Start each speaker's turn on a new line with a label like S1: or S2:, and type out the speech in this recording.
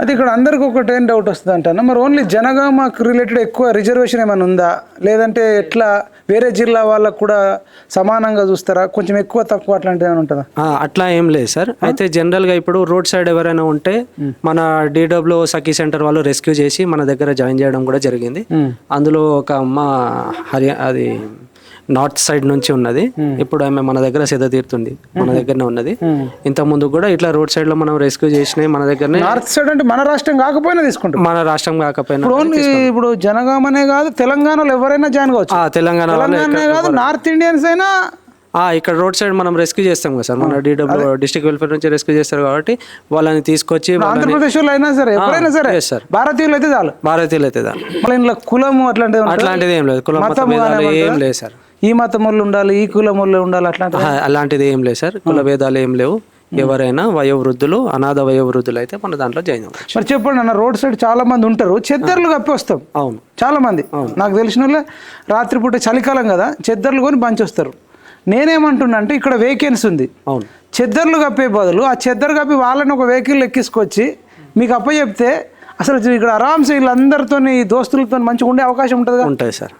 S1: అది ఇక్కడ అందరికి ఒకటి ఏం డౌట్ వస్తుంది అంటాను మరి ఓన్లీ జనగామకు రిలేటెడ్ ఎక్కువ రిజర్వేషన్ ఏమైనా ఉందా? లేదంటే ఎట్లా వేరే జిల్లా వాళ్ళకు కూడా సమానంగా చూస్తారా? కొంచెం ఎక్కువ తక్కువ అట్లాంటిది ఏమైనా ఉంటుందా?
S2: అట్లా ఏం లేదు సార్. అయితే జనరల్గా ఇప్పుడు రోడ్ సైడ్ ఎవరైనా ఉంటే మన డీడబ్ల్యూ సఖీ సెంటర్ వాళ్ళు రెస్క్యూ చేసి మన దగ్గర జాయిన్ చేయడం కూడా జరిగింది. అందులో ఒక అమ్మ హర్యా అది నార్త్ సైడ్ నుంచి ఉన్నది. ఇప్పుడు ఆమె మన దగ్గర సిద్ధ తీరుతుంది. మన దగ్గరనే ఉన్నది. ఇంత ముందు కూడా ఇట్లా రోడ్ సైడ్లో మనం రెస్క్యూ చేసినాయి మన దగ్గరనే
S1: నార్త్ సైడ్ అంటే మన రాష్ట్రం కాకపోయినా తీసుకుంటాం.
S2: మన రాష్ట్రం కాకపోయినా
S1: ఇప్పుడు ఓన్లీ ఇప్పుడు జనగామనే కాదు తెలంగాణలో ఎవరైనా జాయిన్ కావచ్చు.
S2: ఆ, తెలంగాణ
S1: కాదు నార్త్ ఇండియన్స్ అయినా
S2: ఇక్కడ రోడ్ సైడ్ మనం రెస్క్యూ చేస్తాం కదా సార్. మన డీడబ్ల్యూ డిస్ట్రిక్ట్ వెల్ఫేర్ నుంచి రెస్క్యూ చేస్తారు కాబట్టి వాళ్ళని తీసుకొచ్చి
S1: ఆంధ్రప్రదేశ్లో అయినా సరే ఎవరైనా సరే
S2: sir.
S1: భారతీయులు అయితే చాలు.
S2: భారతీయులు అయితే
S1: మళ్ళీ ఇంట్లో కులము అట్లాంటిది?
S2: అట్లాంటిది ఏం లేదు. కుల ఏం? లేదు సార్
S1: ఈ మతం వాళ్ళు ఉండాలి ఈ కులం వాళ్ళు ఉండాలి అట్లాంటిది
S2: ఆహా, అలాంటిది ఏం లేదు సార్ కుల భేదాలు ఏం లేవు. ఎవరైనా వయోవృద్ధులు అనాథ వయోవృద్ధులు అయితే మన దాంట్లో జాయిన్ అవ్వచ్చు.
S1: మరి చెప్పండి అన్న రోడ్ సైడ్ చాలా మంది ఉంటారు. చెద్దర్లు కప్పి వస్తాం.
S2: అవును.
S1: చాలా మంది. నాకు తెలిసిన వాళ్ళే రాత్రిపూట చలికాలం కదా చెద్దర్లు కొని బంచి వస్తారు నేనేమంటున్నా అంటే ఇక్కడ వేకెన్సీ ఉంది.
S2: అవును.
S1: చెద్దర్లు కప్పే బదులు ఆ చెద్దరు కప్పి వాళ్ళని ఒక వెహికల్ ఎక్కించుకొచ్చి మీకు అప్పచెప్తే అసలు ఇక్కడ ఆరామ్సే వీళ్ళందరితో దోస్తులతో మంచిగా ఉండే అవకాశం ఉంటుంది
S2: ఉంటాయి సార్.